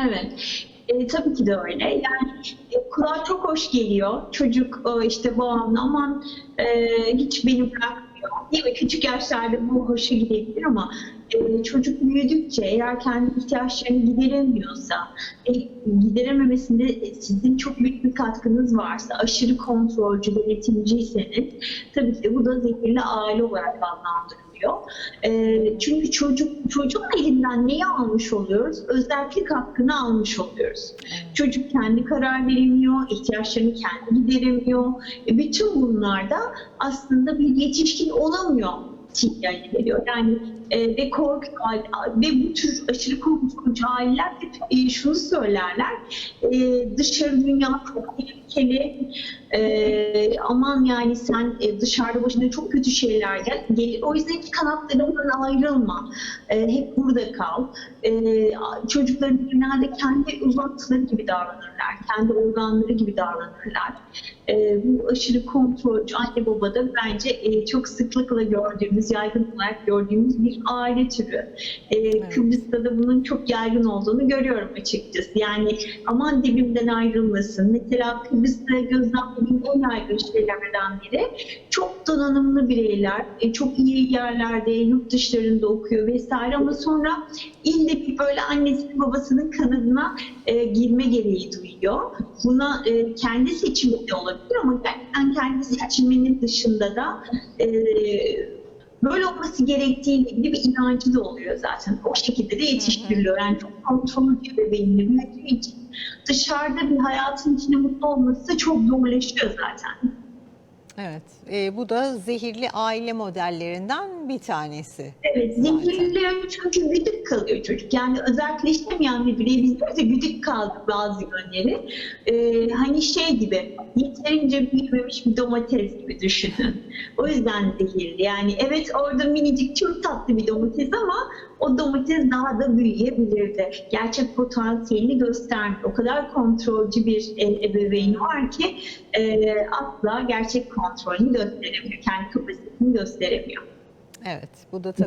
Evet. E, tabii ki de öyle. Yani e, kulağa çok hoş geliyor. Çocuk e, işte bağımlı aman e, hiç beni bırakmıyor. Değil mi? Küçük yaşlarda bu hoşa gidebilir ama e, çocuk büyüdükçe eğer kendi ihtiyaçlarını gideremiyorsa e, giderememesinde sizin çok büyük bir katkınız varsa aşırı kontrolcü, denetimciyseniz tabii ki de bu da zehirli aile olarak adlandırılıyor. E, çünkü çocuk çocuğun elinden neyi almış oluyoruz? Özellik hakkını almış oluyoruz. Çocuk kendi karar veremiyor, ihtiyaçlarını kendi gideremiyor. E, bütün bunlarda aslında bir yetişkin olamıyor sinyali veriyor. Yani e, ve korku ve bu tür aşırı korkunç aileler hep e, şunu söylerler. E, dışarı dünya çok tehlikeli. E, aman yani sen e, dışarıda başına çok kötü şeyler gel, gelir. O yüzden hiç kanatlarından ayrılma. E, hep burada kal. E, çocukların genelde kendi uzantıları gibi davranırlar. Kendi organları gibi davranırlar. E, bu aşırı kontrolcü anne babada bence e, çok sıklıkla gördüğümüz, yaygın olarak gördüğümüz bir aile türü. E, Kıbrıs'ta da bunun çok yaygın olduğunu görüyorum açıkçası. Yani aman dibimden ayrılmasın. Mesela Kıbrıs'ta gözlemlediğim en yaygın şeylerden biri çok donanımlı bireyler, e, çok iyi yerlerde, yurt dışlarında okuyor vesaire ama sonra ille bir böyle annesi babasının kanadına e, girme gereği duyuyor. Buna e, kendi seçimi de olabilir ama gerçekten kendi seçiminin dışında da e, böyle olması gerektiğiyle ilgili bir inancı da oluyor zaten. O şekilde de yetiştiriliyor. Yani çok kontrollü bebeğinle büyüdüğü için dışarıda bir hayatın içinde mutlu olması çok zorlaşıyor zaten. Evet, e, bu da zehirli aile modellerinden bir tanesi. Evet, zehirli çünkü güdük kalıyor çocuk. Yani özelleştiremeyen bir birey biz de güdük kaldık bazı yönleri. Ee, hani şey gibi, yeterince büyümemiş bir domates gibi düşünün. O yüzden zehirli. Yani evet orada minicik çok tatlı bir domates ama o domates daha da büyüyebilirdi. Gerçek potansiyelini göstermiyor. O kadar kontrolcü bir e, ebeveyn var ki e, asla gerçek kontrolünü gösteremiyor. Kendi kapasitesini gösteremiyor. Evet, bu da tabii